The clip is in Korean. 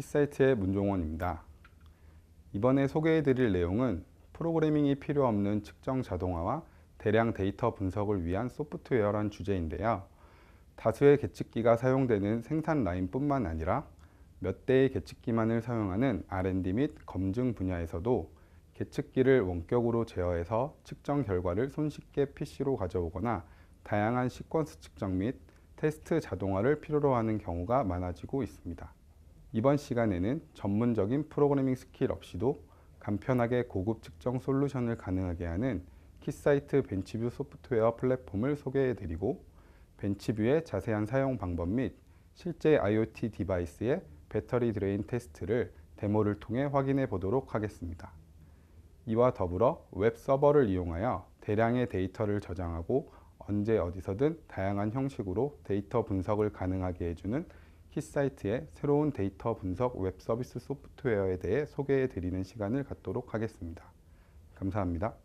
키사이트의 문종원입니다. 이번에 소개해드릴 내용은 프로그래밍이 필요 없는 측정 자동화와 대량 데이터 분석을 위한 소프트웨어란 주제인데요. 다수의 계측기가 사용되는 생산 라인뿐만 아니라 몇 대의 계측기만을 사용하는 R&D 및 검증 분야에서도 계측기를 원격으로 제어해서 측정 결과를 손쉽게 PC로 가져오거나 다양한 시퀀스 측정 및 테스트 자동화를 필요로 하는 경우가 많아지고 있습니다. 이번 시간에는 전문적인 프로그래밍 스킬 없이도 간편하게 고급 측정 솔루션을 가능하게 하는 키사이트 벤치뷰 소프트웨어 플랫폼을 소개해 드리고 벤치뷰의 자세한 사용 방법 및 실제 IoT 디바이스의 배터리 드레인 테스트를 데모를 통해 확인해 보도록 하겠습니다. 이와 더불어 웹 서버를 이용하여 대량의 데이터를 저장하고 언제 어디서든 다양한 형식으로 데이터 분석을 가능하게 해주는 키사이트의 새로운 데이터 분석 웹 서비스 소프트웨어에 대해 소개해 드리는 시간을 갖도록 하겠습니다. 감사합니다.